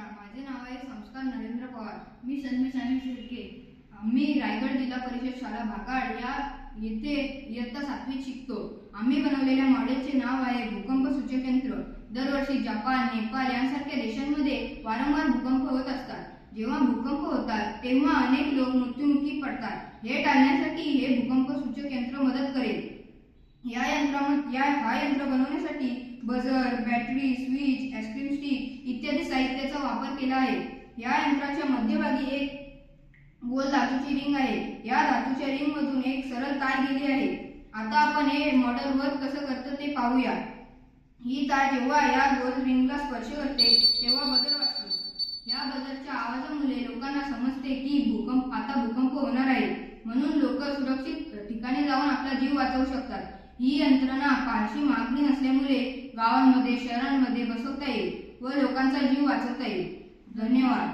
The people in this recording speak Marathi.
नमस्कार माझे नाव आहे संस्कार नरेंद्र पवार. मी सन्मी शिर्के. आम्ही रायगड जिल्हा परिषद शाळा भागाड या येथे इयत्ता सातवीत शिकतो. आम्ही बनवलेल्या मॉडेलचे नाव आहे भूकंप सूचक यंत्र. दरवर्षी जपान नेपाळ यांसारख्या देशांमध्ये वारंवार भूकंप होत असतात. जेव्हा भूकंप होतात तेव्हा अनेक लोक मृत्युमुखी पडतात. हे टाळण्यासाठी हे भूकंप सूचक यंत्र मदत करेल. या यंत्रा या हा यंत्र बनवण्यासाठी बजर बॅटरी स्विच आईस्क्रीम केला आहे. या यंत्राच्या मध्यभागी एक गोल धातूची रिंग आहे. या धातूच्या रिंग मधून एक सरळ तार गेली आहे. आता आपण हे मॉडेल वर्क कसं करतं ते पाहूया. ही तार जेव्हा या गोल रिंगला स्पर्श करते तेव्हा बदल वाजतो या बदलच्या आवाजामुळे लोकांना समजते की भूकंप आता भूकंप होणार आहे. म्हणून लोक सुरक्षित ठिकाणी जाऊन आपला जीव वाचवू शकतात. ही यंत्रणा फारशी मागणी नसल्यामुळे गावांमध्ये शहरांमध्ये बसवता येईल व लोकांचा जीव वाचवता येईल. धन्यवाद